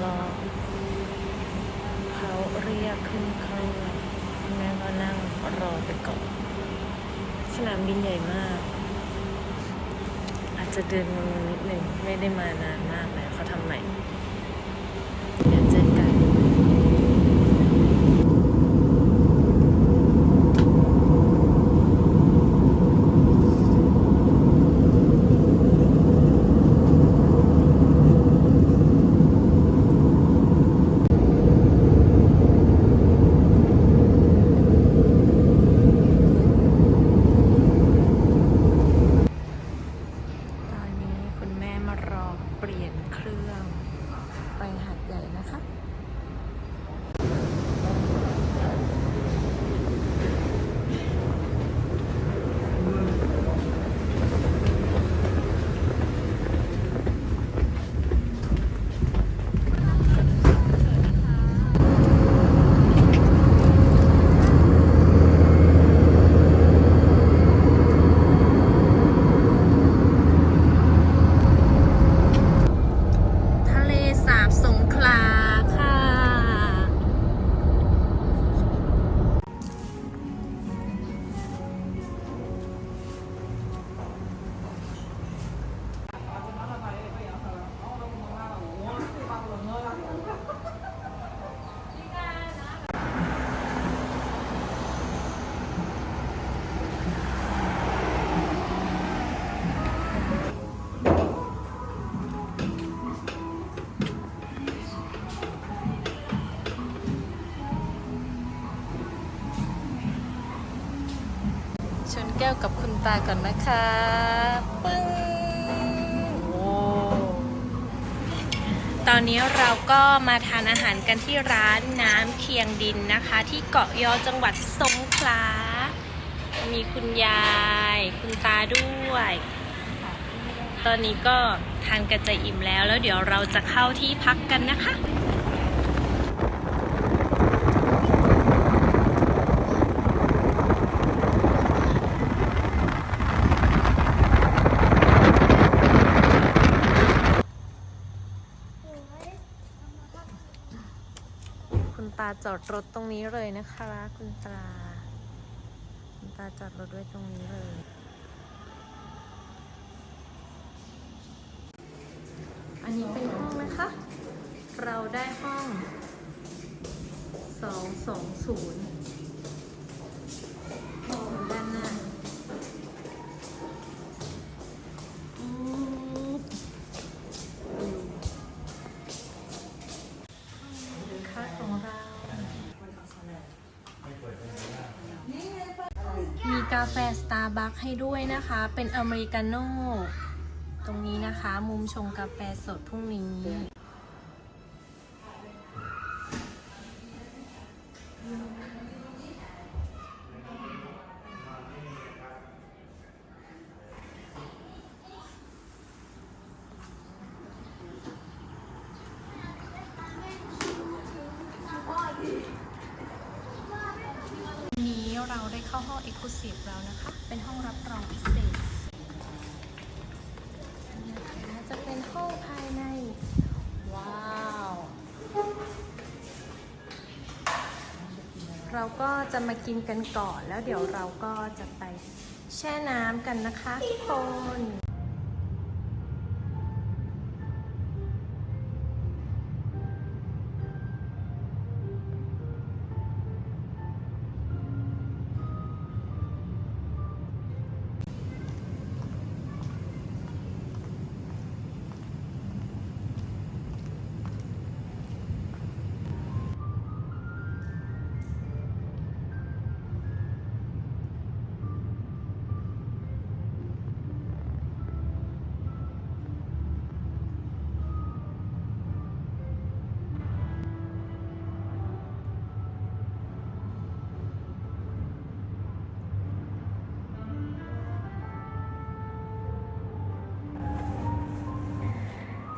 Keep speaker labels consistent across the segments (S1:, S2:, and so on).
S1: เดี๋ยวรอเขาเรียกขึ้นเครื่องแม่ก็นั่งรอไปก่อน สนามบินใหญ่มาก อาจจะเดินงงนิดหนึ่งไม่ได้มานานมากแล้วเขาทำใหม่ เดี๋ยวเจอกัน ตอนนี้คุณแม่มารอ เครื่อง ไปหัดใหญ่นะคะ แก้วกับคุณตาก่อนนะคะปึ้งโอ้ตอนนี้เราก็มาทานอาหารกันที่ร้านน้ำเคียงดินนะคะ ที่เกาะยอจังหวัดสงขลา มีคุณยาย คุณตาด้วย ตอนนี้ก็ทานกันจะอิ่มแล้ว แล้วเดี๋ยวเราจะเข้าที่พักกันนะคะ คุณตาจอดรถตรงนี้เลยนะคะคุณตา คุณตาจอดรถไว้ตรงนี้เลย อันนี้เป็นห้องนะคะ เราได้ห้อง220ด้ กาแฟสตาร์บัคให้ด้วยนะคะ เป็นอเมริกาโน่ ตรงนี้นะคะ มุมชงกาแฟสดพรุ่งนี้ เข้าห้อง e x c l u s i v e แล้วนะคะ เป็นห้องรับรองพิเศษนี่นะคะจะเป็นห้องภายใน ว้าว เราก็จะมากินกันก่อนแล้วเดี๋ยวเราก็จะไปแช่น้ำกันนะคะทุกคน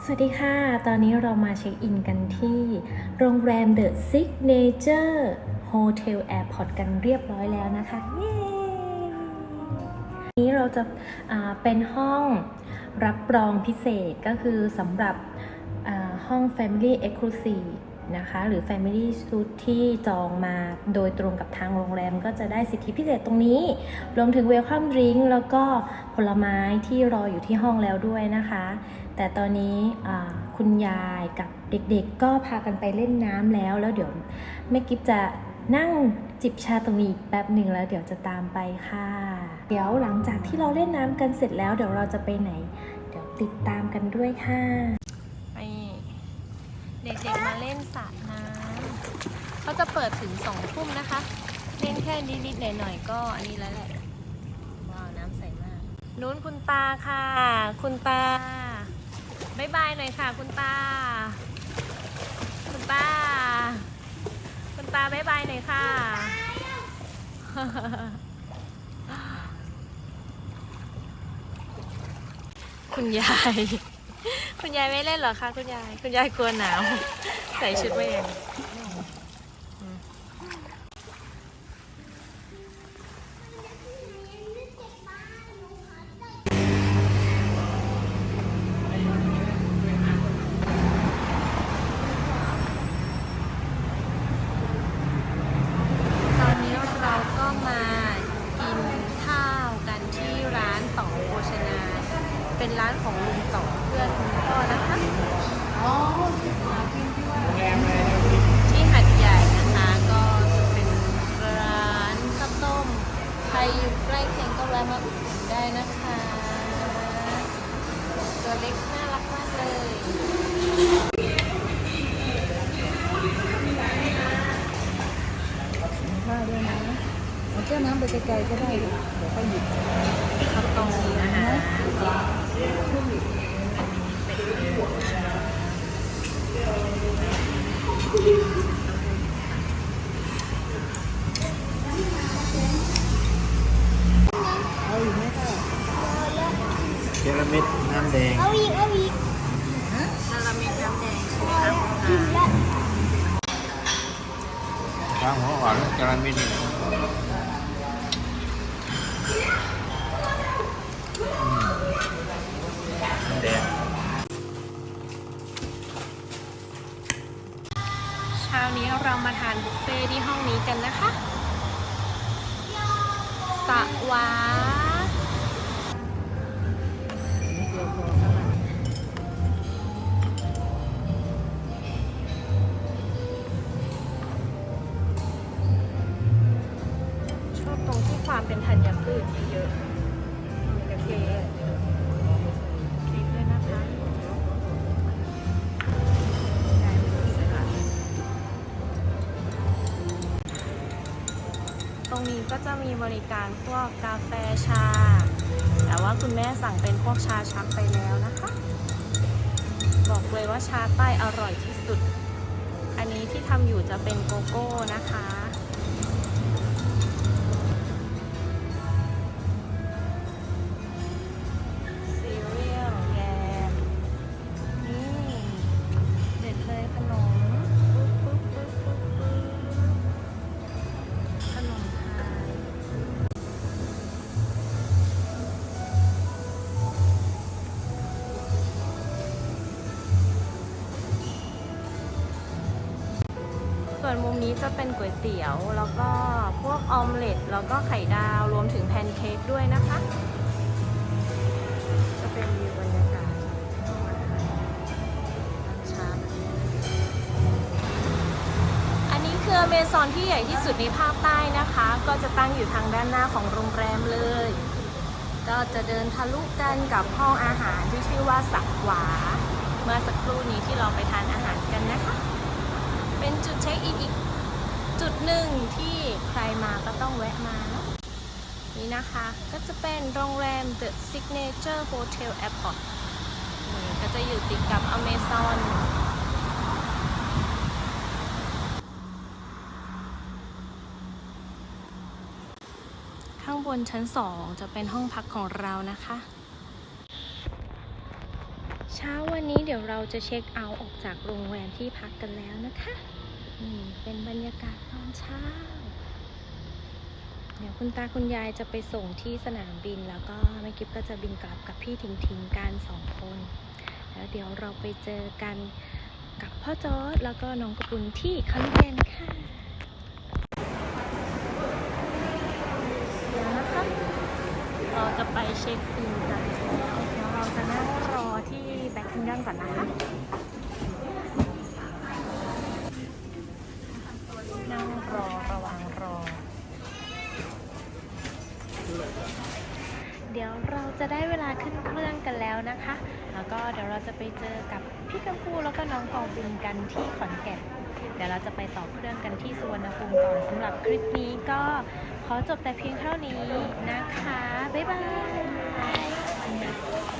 S1: สวัสดีค่ะ ตอนนี้เรามาเช็คอินกันที่ โรงแรม The Signature Hotel Airport กันเรียบร้อยแล้วนะคะ เย้ นี้เราจะาเป็นห้องรับรองพิเศษก็คือสำหรับห้อง Family Exclusive นะคะ หรือ Family Suite ที่จองมาโดยตรงกับทางโรงแรมก็จะได้สิทธิพิเศษตรงนี้ รวมถึง Welcome Drink แล้วก็ผลไม้ที่รออยู่ที่ห้องแล้วด้วยนะคะ แต่ตอนนี้คุณยายกับเด็กๆ ก็พากันไปเล่นน้ำแล้ว แล้วเดี๋ยวแม่กิฟจะนั่งจิบชาตรงนี้อีกแป๊บหนึ่งแล้วเดี๋ยวจะตามไปค่ะ เดี๋ยวหลังจากที่เราเล่นน้ำกันเสร็จแล้วเดี๋ยวเราจะไปไหน เดี๋ยวติดตามกันด้วยค่ะไปเด็กๆมาเล่นสระน้ำเขาจะเปิดถึงสองทุ่มนะคะ เล่นแค่นิดๆหน่อยๆก็อันนี้แล้วแหละว้าวน้ำใสมาก นู้นคุณตาค่ะ คุณตา บายบายหน่อยค่ะ คุณตา คุณตา คุณตาบายบายหน่อยค่ะ คุณยาย คุณยายไม่เล่นเหรอคะคุณยาย คุณยายกลัวหนาว ใส่ชุดไมาเอง แก้
S2: วน้ำไปไกลๆก็ได้เดี๋ยวค่อยหยิบ
S1: ข้าวต้มนะคะ
S2: เอาอยู่ไหมคะ
S3: เจลามิดน้ำแดง
S4: เอาอีกเอาอีก
S1: ซาลาเมิน้ำแดง
S3: ข้างหัวอ่อนเจลาเมิด
S1: นี่ เรามาทานบุฟเฟ่ที่ห้องนี้กันนะคะสะหวา จะมีบริการพวกกาแฟชา แต่ว่าคุณแม่สั่งเป็นพวกชาชักไปแล้วนะคะ บอกเลยว่าชาใต้อร่อยที่สุด อันนี้ที่ทำอยู่จะเป็นโกโก้นะคะ วนมุมนี้จะเป็นก๋วยเตี๋ยว แล้วก็พวกออมเล็ตแล้วก็ไข่ดาวรวมถึงแพนเค้กด้วยนะคะ จะเป็นวิวบรรยากาศห้องอาหารร้านชาอันนี้คืออเมซอนที่ใหญ่ที่สุดในภาคใต้นะคะ ก็จะตั้งอยู่ทางด้านหน้าของโรงแรมเลย ก็จะเดินทะลุกันกับห้องอาหารที่ชื่อว่าสักหวา เมื่อสักครู่นี้ที่เราไปทานอาหารกันนะคะ เป็นจุดเช็คอินอีกจุดหนึ่งที่ใครมาก็ต้องแวะมาเนอะนี่นะคะ ก็จะเป็นโรงแรม The Signature Hotel Airport นี่ก็จะอยู่ติดกับ Amazon ข้างบนชั้น 2 จะเป็นห้องพักของเรานะคะ ช้าวันนี้เดี๋ยวเราจะเช็คเอาท์ออกจากโรงแรมที่พักกันแล้วนะคะนี่เป็นบรรยากาศตอนเช้า เดี๋ยวคุณตาคุณยายจะไปส่งที่สนามบิน แล้วก็แม่กิฟก็จะบินกลับกับพี่ถิงถิงกันสองคน แล้วเดี๋ยวเราไปเจอกันกับพ่อจอร์ดแล้วก็น้องกระปุนที่คอนแกนค่ะเดี๋ยวนะคะเราจะไปเช็คอินกันแล้วเดี๋ยวเราจะนั่ง รอที่แบ็คคิงดัมก่อนนะคะนั่งรอระว่างรอ เดี๋ยวเราจะได้เวลาขึ้นเครื่องกันแล้วนะคะ แล้วก็เดี๋ยวเราจะไปเจอกับพี่กัมพูแล้วก็น้องกองบินกันที่ขอนแก่นเดี๋ยวเราจะไปต่อเครื่องกันที่สุวรรณภูมิก่อนสำหรับคลิปนี้ก็ขอจบแต่เพียงเท่านี้นะคะ บ๊ายบาย